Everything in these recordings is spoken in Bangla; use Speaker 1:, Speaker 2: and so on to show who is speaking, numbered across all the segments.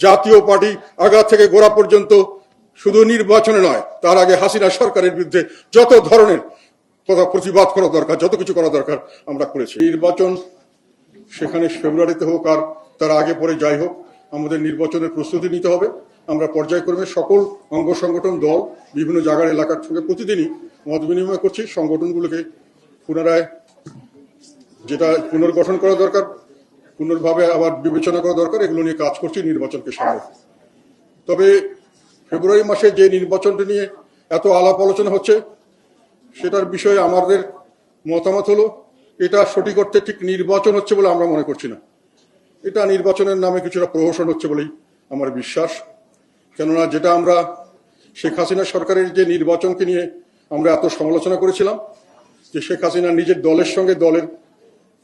Speaker 1: জাতীয় পার্টি আগা থেকে গোড়া পর্যন্ত শুধু নির্বাচনে নয়, তার আগে হাসিনা সরকারের বিরুদ্ধে যত ধরনের কথা প্রতিবাদ করা দরকার, যত কিছু করা দরকার আমরা করেছি। নির্বাচন সেখানে ফেব্রুয়ারিতে হোক আর তার আগে পরে যাই হোক, আমাদের নির্বাচনের প্রস্তুতি নিতে হবে। আমরা পর্যায়ক্রমে সকল অঙ্গ সংগঠন, দল, বিভিন্ন জায়গার এলাকার সঙ্গে প্রতিদিনই মত বিনিময় করছি। সংগঠনগুলোকে পুনরায় যেটা পুনর্গঠন করা দরকার পুনর্ভাবে আবার বিবেচনা করা দরকার, এগুলো নিয়ে কাজ করছি নির্বাচনকে সামনে। তবে ফেব্রুয়ারি মাসে যে নির্বাচনটা নিয়ে এত আলাপ আলোচনা হচ্ছে, সেটার বিষয়ে আমাদের মতামত হলো, এটা সঠিক অর্থে ঠিক নির্বাচন হচ্ছে বলে আমরা মনে করছি না। এটা নির্বাচনের নামে কিছুটা প্রহসন হচ্ছে বলেই আমার বিশ্বাস। কেননা যেটা আমরা শেখ হাসিনা সরকারের যে নির্বাচনকে নিয়ে আমরা এত সমালোচনা করেছিলাম, যে শেখ হাসিনা নিজের দলের সঙ্গে দলের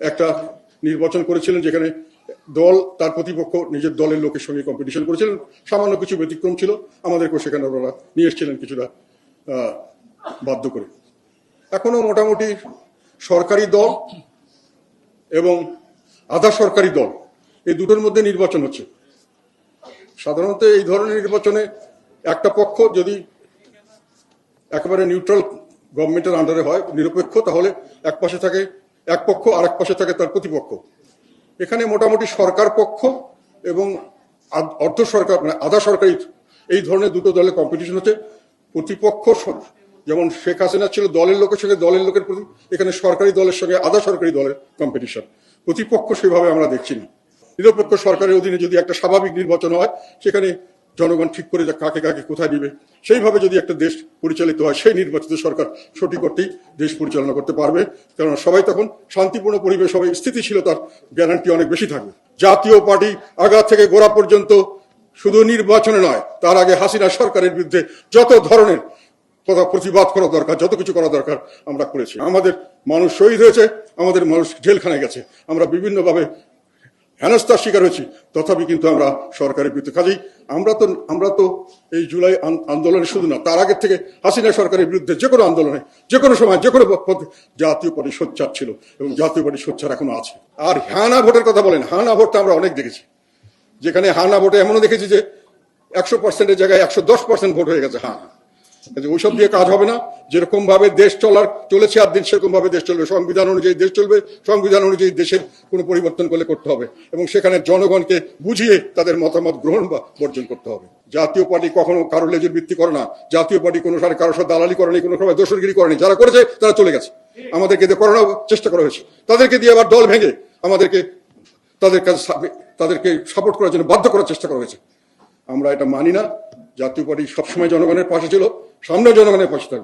Speaker 1: একটা নির্বাচন করেছিলেন, যেখানে দল, তার প্রতিপক্ষ নিজের দলের লোকের সঙ্গে কম্পিটিশন করেছিলেন। সামান্য কিছু ব্যতিক্রম ছিল, আমাদেরকেও সেখানে ওনারা নিয়ে এসেছিলেন কিছুটা বাধ্য করে। এখনও মোটামুটি সরকারি দল এবং আধা সরকারি দল, এই দুটোর মধ্যে নির্বাচন হচ্ছে। সাধারণত এই ধরনের নির্বাচনে একটা পক্ষ যদি একেবারে নিউট্রাল গভর্নমেন্টের আন্ডারে হয়, নিরপেক্ষ, তাহলে এক পাশে থাকে এক পক্ষ আর এক পাশে থাকে তার প্রতিপক্ষ। এখানে মোটামুটি সরকার পক্ষ এবং অর্ধ সরকার মানে আধা সরকারি এই ধরনের দুটো দলের কম্পিটিশন হচ্ছে। প্রতিপক্ষ যেমন শেখ হাসিনা ছিল দলের লোকের সঙ্গে দলের লোকের প্রতি, এখানে সরকারি দলের সঙ্গে আধা সরকারি দলের কম্পিটিশন প্রতিপক্ষ সেভাবে আমরা দেখছি না। নিরপেক্ষ সরকারের অধীনে যদি একটা স্বাভাবিক নির্বাচন হয়, সেখানে জনগণ ঠিক করে যে কাকে কাকে কোথায় দিবে, সেইভাবে যদি একটা দেশ পরিচালিত হয়, সেই নির্বাচিত সরকার সঠিক অর্থেই দেশ পরিচালনা করতে পারবে। কারণ সবাই তখন শান্তিপূর্ণ পরিবেশ হবে, স্থিতিশীলতার গ্যারান্টি অনেক বেশি থাকবে। জাতীয় পার্টি আগা থেকে গোড়া পর্যন্ত শুধু নির্বাচনে নয়, তার আগে হাসিনা সরকারের বিরুদ্ধে যত ধরনের কথা প্রতিবাদ করা দরকার, যত কিছু করা দরকার আমরা করেছি। আমাদের মানুষ শহীদ হয়েছে, আমাদের মানুষ জেলখানায় গেছে। আমরা বিভিন্নভাবে হেনস্থার শিকার হয়েছি। তথাপি কিন্তু আমরা সরকারের বিরুদ্ধে। কাজেই আমরা তো আমরা তো এই জুলাই আন- আন্দোলনে শুধু না, তার আগের থেকে হাসিনা সরকারের বিরুদ্ধে যে কোনো আন্দোলনে, যে কোনো সময়, যে কোনো জাতীয় পার্টি সোচ্চার ছিল এবং জাতীয় পার্টি সোচ্চার এখনও আছে। আর হানা ভোটের কথা বলেন, হানা ভোটটা আমরা অনেক দেখেছি। যেখানে হানা ভোটে এমনও দেখেছি যে একশো পার্সেন্টের জায়গায় একশো দশ পার্সেন্ট ভোট হয়ে গেছে কাজে ওইসব দিয়ে কাজ হবে না। যেরকম ভাবে দেশ চলার, চলেছে আর দিন সেরকম ভাবে দেশ চলবে। সংবিধান অনুযায়ী দেশ চলবে, সংবিধান অনুযায়ী দেশের কোনো পরিবর্তন করলে করতে হবে। এবং সেখানে জনগণকে বুঝিয়ে তাদের মতামত গ্রহণ বা বর্জন করতে হবে। জাতীয় পার্টি কখনো কারও লেজের ভিত্তি করে না। জাতীয় পার্টি কোনো সাথে কারোর সাথে দালালি করেনি, কোনো সময় দোষরগিরি করেনি। যারা করেছে, তারা চলে গেছে। আমাদেরকে দিয়ে করানোর চেষ্টা করা হয়েছে। তাদেরকে দিয়ে আবার দল ভেঙে আমাদেরকে, তাদের কাছে তাদেরকে সাপোর্ট করার জন্য বাধ্য করার চেষ্টা করা হয়েছে। আমরা এটা মানি না। জাতীয় পার্টি সবসময় জনগণের পাশে ছিল সামনে জনগণের পাশে থাকবে।